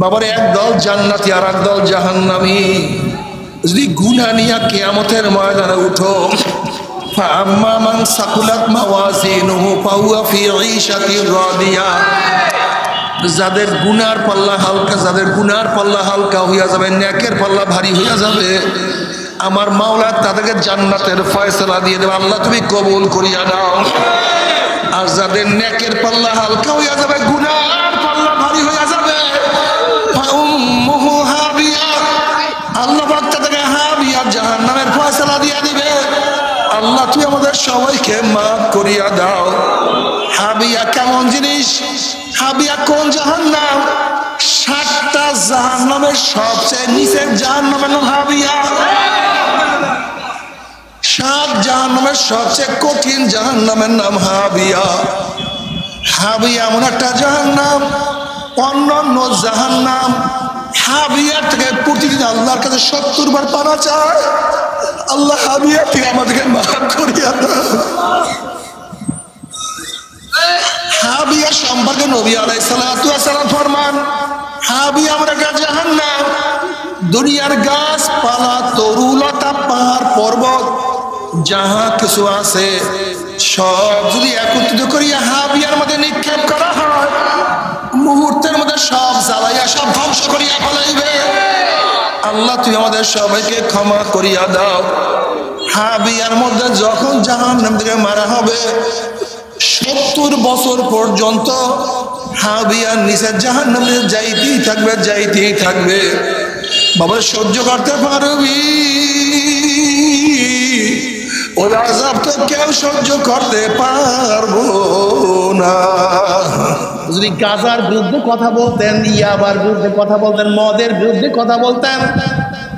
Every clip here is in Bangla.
বাবার একদল জান্নাতি আর একদল জাহান্নামি। যদি গুনা নিয়া কেয়ামতের ময়দানে উঠো যাদের গুনার পাল্লা হালকা, যাদের গুনার পাল্লা হালকা হইয়া যাবে ন্যাকের পাল্লা ভারী হইয়া যাবে, আমার মাওলা তাদেরকে জান্নাতের ফয়সলা দিয়ে দেবে। আল্লাহ তুমি কবুল করিয়া নাও। আর যাদের ন্যাকের পাল্লা হালকা হইয়া যাবে, গুনার পাল্লা ভারী হইয়া যাবে ফাউম্মুহু হাবিয়া। আল্লাহ পাক তাদেরকে হাবিয়া জাহান্নামের ফয়সলা দিয়ে দিবে। আল্লাহ তুই আমাদের সবাইকে মাফ করিয়া দাও। হাবিয়া কেমন জিনিস? হাবিয়া কোন জাহান্নাম? ষাটটা জাহান্নামের সবচেয়ে নিচের জাহান্নামের নাম হাবিয়া। সাত জাহান্নামের সবচেয়ে কঠিন জাহান্নামের নাম হাবিয়া। হাবিয়া এমন একটা জাহান্নাম অন্যান্য জাহান্নাম হাবিয়া থেকে প্রতিদিন আল্লাহর কাছে সত্তর বার পানা চায়। আল্লাহ হাবিয়া থেকে আমাদেরকে মাফ করিয়া দাও। হাবিয়া সম্পর্কে নবী আলাই ফরমান, হাবিয়া আমরা তরুলতা, পাহাড়, পর্বত, যাহা যদি একত্রিত হাবিয়ার মধ্যে নিক্ষেপ করা হয় মুহূর্তের মধ্যে সব জ্বালাইয়া, সব ধ্বংস করিয়া ফেলাইবে। আল্লাহ তুই আমাদের সবাইকে ক্ষমা করিয়া দাও। হাবিয়ার মধ্যে যখন জাহান নাম মারা হবে, সত্তর বছর পর্যন্ত হাবিয়ার নিচে জাহান নামে যাইতেই থাকবে যাইতেই থাকবে। বাবা, সহ্য করতে পারবি? ওই আজাব তো কেউ সহ্য করতে পারব না। যদি গাজার বিরুদ্ধে কথা বলতেন, ইয়াবার বিরুদ্ধে কথা বলতেন, মদের বিরুদ্ধে কথা বলতেন,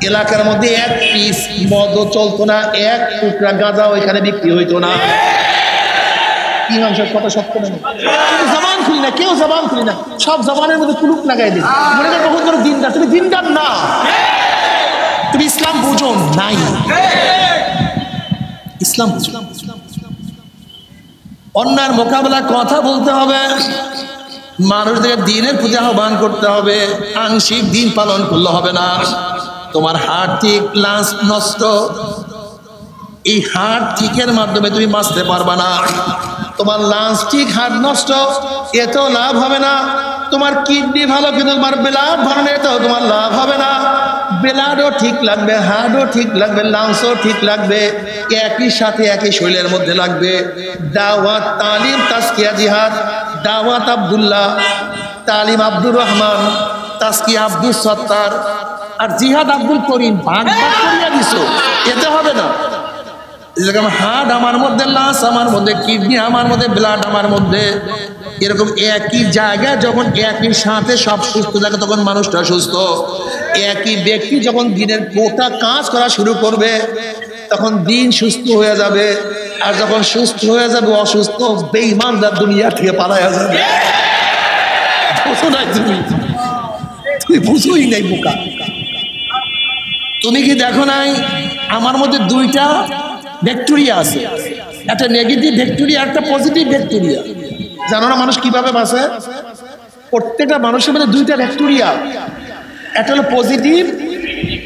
এলাকার মধ্যে এক পিস মদও চলতো না, এক টুকরা গাঁজা ওইখানে বিক্রি হইতো না। ইমাম সাহেব কথা সত্য না জবান খুলি না, কেউ জবান খুলি না। সব জবানের মধ্যে কুলুপ লাগাই দিন। মনে করেন বহুত বড় দিনদার, তুমি দিনদার না। তুমি ইসলাম বুঝো নাই। ইসলাম। অন্যার মোকাবেলা কথা বলতে হবে। মানুষদের দিনের প্রতি আহ্বান করতে হবে। আংশিক দিন পালন করলে হবে না। তোমার হার্ট ঠিক লাঞ্চ নষ্ট। এই হার্ট ঠিকের মাধ্যমে তুমি বাঁচতে পারবা না। তোমার লাঞ্চ ঠিক হার্ট নষ্ট, এতেও লাভ হবে না। তোমার কিডনি ভালো, কিন্তু তোমার ভালো না এতেও তোমার লাভ হবে না। ব্লাডও ঠিক লাগবে হার্টও ঠিক লাগবে লাংসও ঠিক লাগবে, একই সাথে একই শরীরের মধ্যে লাগবে। দাওয়াত তালিম তাস্কিয়া জিহাদ, দাওয়াত আবদুল্লাহ, তালিম আব্দুর রহমান তাস্কিয়া আব্দুল সত্তার, আর জিহাদ আব্দুল করিম, ভাগ ভাগ করিয়া দিছো, এতে হবে না। যেরকম হার্ট আমার মধ্যে লাস আমার মধ্যে, কিডনি আমার মধ্যে ব্লাড আমার মধ্যে, এরকম একই জায়গায় যখন একই সাথে সব সুস্থ থাকে, তখন মানুষটা সুস্থ। একই ব্যক্তি যখন দিনের গোটা কাজ করা শুরু করবে, তখন দিন সুস্থ হয়ে যাবে। আর যখন সুস্থ হয়ে যাবে, অসুস্থ বেইমানদার দুনিয়া থেকে পালায়া যাবে। তুমি? বুঝোই নাই বোকা। তুমি কি দেখো নাই? আমার মধ্যে দুইটা ব্যাকটেরিয়া আছে। একটা নেগেটিভ ব্যাকটেরিয়া, একটা পজিটিভ ব্যাকটেরিয়া। জানো না মানুষ কীভাবে বাঁচে? প্রত্যেকটা মানুষের মধ্যে দুইটা ব্যাকটেরিয়া। একটা হলো পজিটিভ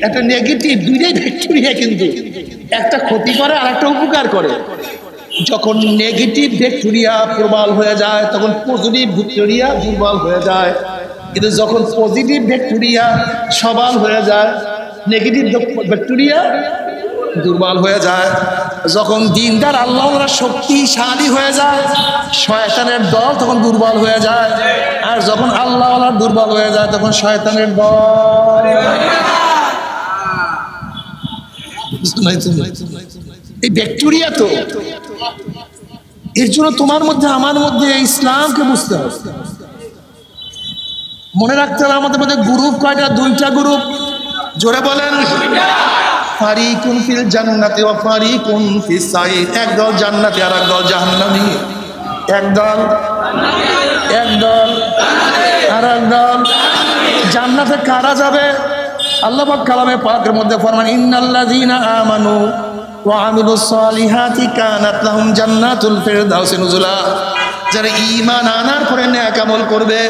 একটা নেগেটিভ দুইটাই ব্যাকটেরিয়া কিন্তু। একটা ক্ষতি করে আর একটা উপকার করে। যখন নেগেটিভ ব্যাকটেরিয়া প্রবল হয়ে যায়, তখন পজিটিভ ব্যাকটেরিয়া দুর্বল হয়ে যায়। কিন্তু যখন পজিটিভ ব্যাকটেরিয়া সবাল হয়ে যায় নেগেটিভ ব্যাকটেরিয়া দুর্বল হয়ে যায়। যখন দিনদার আল্লাহরা শক্তিশালী হয়ে যায়, শয়তানের দল তখন দুর্বল হয়ে যায়। আর যখন আল্লাহ দুর্বল হয়ে যায়, তখন শয়তানের দল। এই ব্যাকটেরিয়া তো। এর জন্য তোমার মধ্যে, আমার মধ্যে ইসলামকে বুঝতে হবে। মনে রাখতে হবে আমাদের মধ্যে গ্রুপ কয়টা? দুইটা গ্রুপ জোরে বলেন। ফারিকুন ফিল জান্নাতি ওয়া ফারিকুন ফিস সাইর। একদল জান্নাতি আর একদল জাহান্নামী। একদল একদল আর একদল জান্নাতে কারা যাবে? আল্লাহ পাক কালামে পাকের মধ্যে ফরমান, ইন্নাল্লাযীনা আমানু ওয়া আমিলুস সালিহাতি কানাত লাহুম জান্নাতুল ফিরদাউসি নুজুলা। যারা ইমান আনার পরে ন্যাক আমল করবে,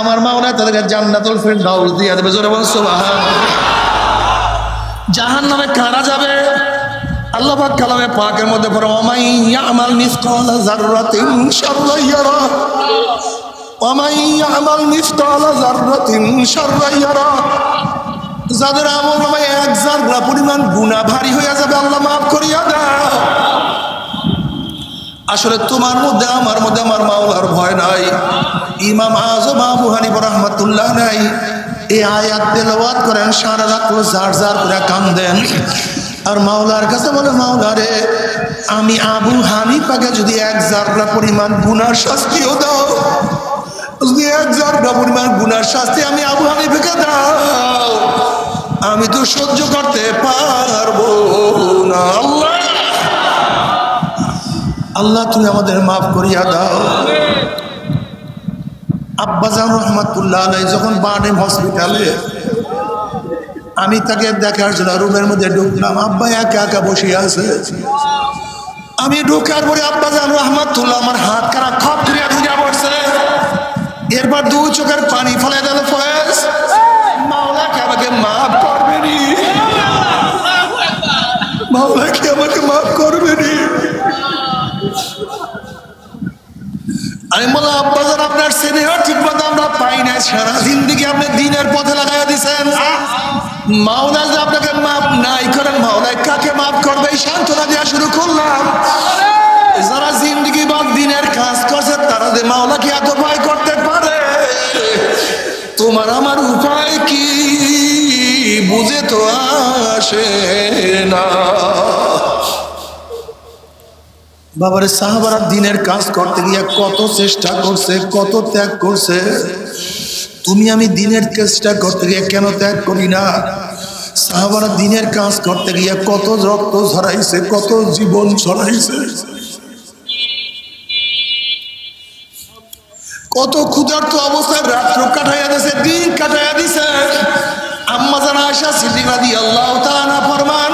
আমার মাওলা তাদেরকে জান্নাতুল ফেরদাউস দিয়ে দেবে। জোরে বল সুবহান জাহান্নামে কারা যাবে? আল্লাহ কালামে পাকের মধ্যে যাদের আমল এক জাররা পরিমাণ গুনাহ ভারী হয়ে যাবে, আল্লাহ মাফ করিয়া আসলে তোমার মধ্যে, আমার মধ্যে আমার মাওলার ভয় নাই। ইমাম আজম আবু হানিফ এই আয়াত তেলাওয়াত করেন, সারা রাত জার জার করে কান্দেন। আর মাওলার কাছে বলে মাওলা রে আমি আবু হানিফাকে যদি এক জাররা পরিমাণ গুনার শাস্তিও দাও, যদি এক জাররা পরিমাণ গুনার শাস্তি আমি আবু হানিফাকে দাও, আমি তো সহ্য করতে পারব না। আল্লাহ আল্লাহ তুমি আমাদের মাফ করিয়া দাও। আব্বাজান রহমাতুল্লাহ আলাই যখন বার্ডেম হসপিটালে আমি তাকে দেখার জন্য রুমের মধ্যে ঢুকলাম, আব্বা একা একা বসে আছে। আমি ঢুকার পরে আব্বাজান রহমাতুল্লাহ আমার হাত কারা খপ ধরিয়া ধরিয়া পড়ছে। এরপর দু চোখের পানি ফেলে দিল ফয়েজ। মাওলা যে আপনাকে মাফ নাই করেন, মাওলায় কাকে মাফ করবে? এই সান্ত্বনা দেওয়া শুরু করলাম। যারা জিন্দিগি বা দিনের কাজ করছে, তারা যে মাওলাকে এত ভয় করতে পারে, তোমার আমার উপায় কি? বুঝে তো আসে না। বাবারে, সাহাবারা দিনের কাজ করতে গিয়ে কত চেষ্টা করছে, কত ত্যাগ করছে। তুমি আমি দিনের চেষ্টা করতে গিয়ে কেন ত্যাগ করি না? সাহাবারা দিনের কাজ করতে গিয়ে কত রক্ত ঝরাইছে কত জীবন ছড়াইছে। কত ক্ষুধার্ত অবস্থায় রাত্র কাটাইয়া দিছে দিন কাটাইয়া দিছে। আম্মা জানা আয়সা সিদ্দিকা দিয়ে আল্লাহ তাআলা ফরমান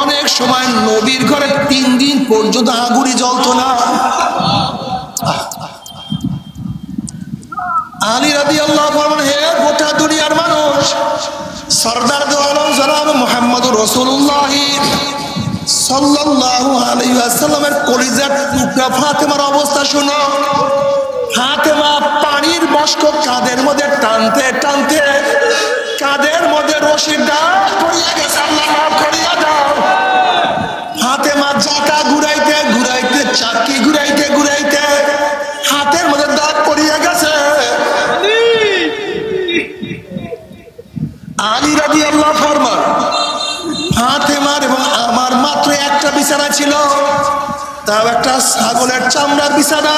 অনেক সময় নবীর ঘরে তিন দিন পর্যন্ত আগুরি জ্বলতো না। আলী রাদি আল্লাহ ফরমান হে গোটা দুনিয়ার মানুষ সর্দার দো আলম জনাব মোহাম্মদ রসুল্লাহ সাল্লাল্লাহু আলাইহি ওয়াসাল্লামের কলিজার টুকরা ফাতেমার অবস্থা শুনো। ফাতেমা পানির বস্ক কাদের মধ্যে টানতে টানতে কাদের মধ্যে রশির ডাক পড়িয়া গেছে, আল্লাহ মাফ করিয়া বিছানা ছিল। তাও একটা ছাগলের চামড়ার বিছানা।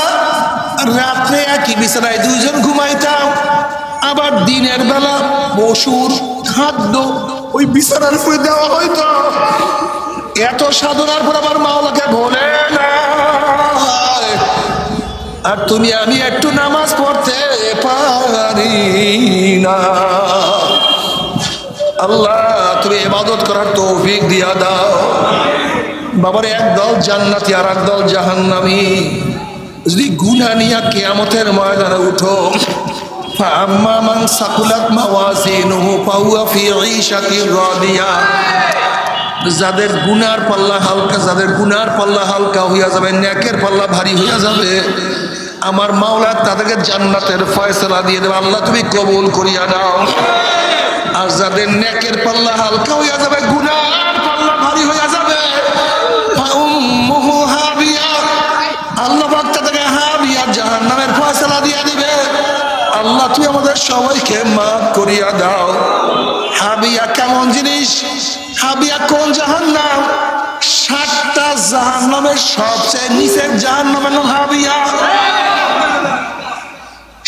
রাত্রে একই বিছানায় দুইজন ঘুমাইতাম। আবার দিনের বেলা পশুর খাদ্য ওই বিছানার উপরে দেওয়া হইতো। এত সাধনার পর আমার মাওলাকে ভোলে না আর তুমি আমি একটু নামাজ পড়তে পারি না। আল্লাহ, তুমি ইবাদত করার তৌফিক দিয়া দাও। বাবার এক দল জান্নাতি আর এক দল জাহান্নামি যদি গুনা নিয়া কেয়ামতের ময়দানে উঠো فأما من ثقلت موازينه فهو في عيشة راضية যাদের গুনার পাল্লা হালকা যাদের গুনার পাল্লা হালকা হইয়া যাবে ন্যাকের পাল্লা ভারী হইয়া যাবে আমার মাওলা তাদেরকে জান্নাতের ফয়সলা দিয়ে দেবে আল্লাহ তুমি কবুল করিয়া দাও আর যাদের ন্যাকের পাল্লা হালকা হইয়া যাবে গুনার আমাদের সবাইকে মাফ করিয়া দাও। হাবিয়া কেমন জিনিস? হাবিয়া কোন জাহান্নাম? সাতটা জাহান্নামের সবচেয়ে নিচের জাহান্নামের নাম হাবিয়া।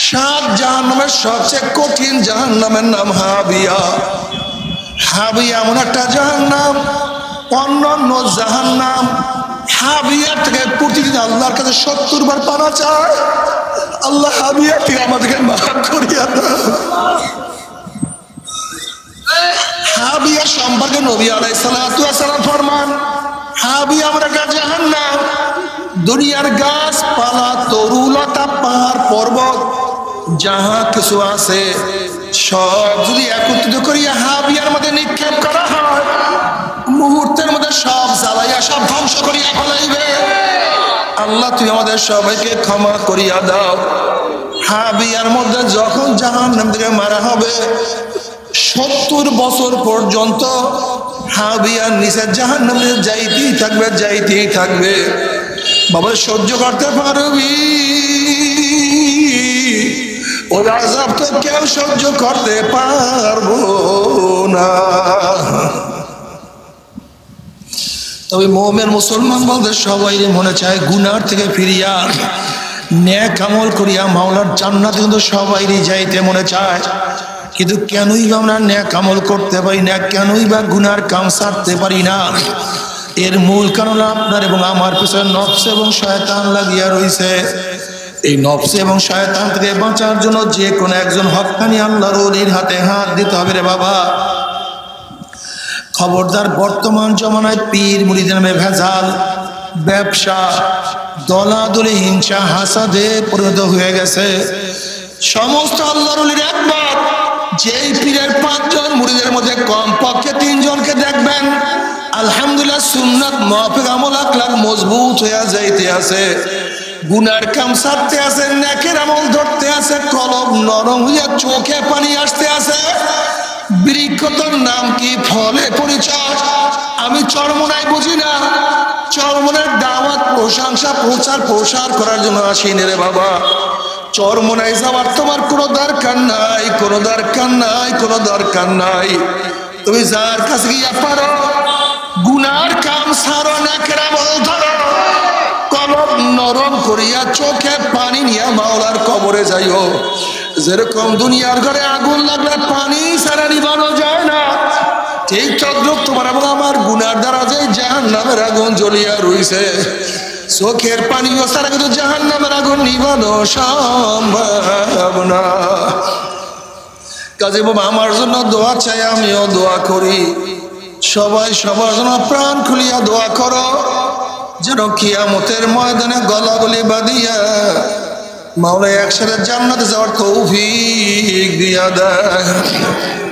সাত জাহান্নামের সবচেয়ে কঠিন জাহান্নামের নাম হাবিয়া। হাবিয়া এমন একটা জাহান্নাম অন্য অন্য জাহান্নাম হাবিয়া থেকে প্রতিদিন আল্লাহর কাছে সত্তর বার পানা চায়। আল্লাহ হাবিয়া থেকে আমাদেরকে মাফ করিয়া হাবিয়া সম্পর্কে নবী আলাই সালাম ফরমান, হাবিয়া আমরা একটা জাহান্নাম। দুনিয়ার গাছপালা, তরুলতা, পাহাড়, পর্বত, যাহা কিছু আছে, সব যদি একত্রিত করিয়া হাবিয়ার মধ্যে নিক্ষেপ করা হয় মুহূর্তের মধ্যে সব জ্বালাইয়া, সব ধ্বংস করিয়া ফেলাইবে। আল্লাহ, তুই আমাদের সবাইকে ক্ষমা করিয়া দাও। হাবিয়ার মধ্যে যখন জাহান নাম থেকে মারা হবে, সত্তর বছর পর্যন্ত হাবিয়ার নিচে জাহান নামে যাইতেই থাকবে যাইতেই থাকবে। বাবা, সহ্য করতে পারবি? ওই আজাব তো কেউ সহ্য করতে পারব না। তবে মোমের মুসলমান বলতে সবাই মনে চায় গুনার থেকে ফিরিয়া। ন্যাক আমল করিয়া মাওলার জান্নাতে কিন্তু সবাইরই যাইতে মনে চায়। কিন্তু কেনই বা আমরা ন্যাক আমল করতে পারি না, কেনই বা গুনার কাম সারতে পারি না। এর মূল কারণ আপনার এবং আমার পিছনে নফস এবং শয়তান লাগিয়া রইছে। এই নফস এবং শয়তান থেকে বাঁচার জন্য যে কোনো একজন হকানি আল্লাহর হাতে হাত দিতে হবে রে বাবা। খবরদার বর্তমান জমানায় পীর মুড়িদের নামে ভেজাল ব্যবসা, দলাদলি, হিংসা, হাসাদে পরিণত হয়ে গেছে। সমস্ত আল্লাহর অলির একবার, যেই পীরের পাঁচজন মুড়িদের মধ্যে কম পক্ষে তিনজনকে দেখবেন, আলহামদুলিল্লাহ সুন্নাত মাফিক আমল আকলাক মজবুত হইয়া যাইতে আছে। গুনার কাম সারতে আছে, নেকের আমল ধরতে আছে, কলম নরম হইয়া চোখে পানি আসতে আছে। বৃক্ষতর নাম কি? ফলে পরিচয়। আমি চরমনায় বুঝি না। চরমনের দাওয়াত, প্রশংসা, প্রচার, প্রসার করার জন্য আসিনি রে বাবা। চরমনায় যাওয়ার তোমার কোনো দরকার নাই, কোনো দরকার নাই, কোনো দরকার নাই। তুমি যার কাছে গিয়া পারো, গুনার কাম সারো না কেরা বল ধরো। কলম নরম করিয়া চোখে পানি নিয়ে মাওলার কবরে যাইও। যেরকম দুনিয়ার ঘরে আগুন লাগলে পানি সারা নিবানো যায় না। ঠিক তদ্রুপ তোমার এবং আমার গুনার দ্বারা যে জাহান নামের আগুন জ্বলিয়া রইছে, চোখের পানিও সারা কিন্তু জাহান নামের আগুন নিবানো সম্ভব না। কাজে বাবা আমার জন্য দোয়া চাই, আমিও দোয়া করি। সবাই সবার জন্য প্রাণ খুলিয়া দোয়া করো, যেন কিয়ামতের ময়দানে গলাগলি বাঁধিয়া মাওলা একসাথে জান্নাতে যাওয়ার তৌফিক দিয়া দেয়।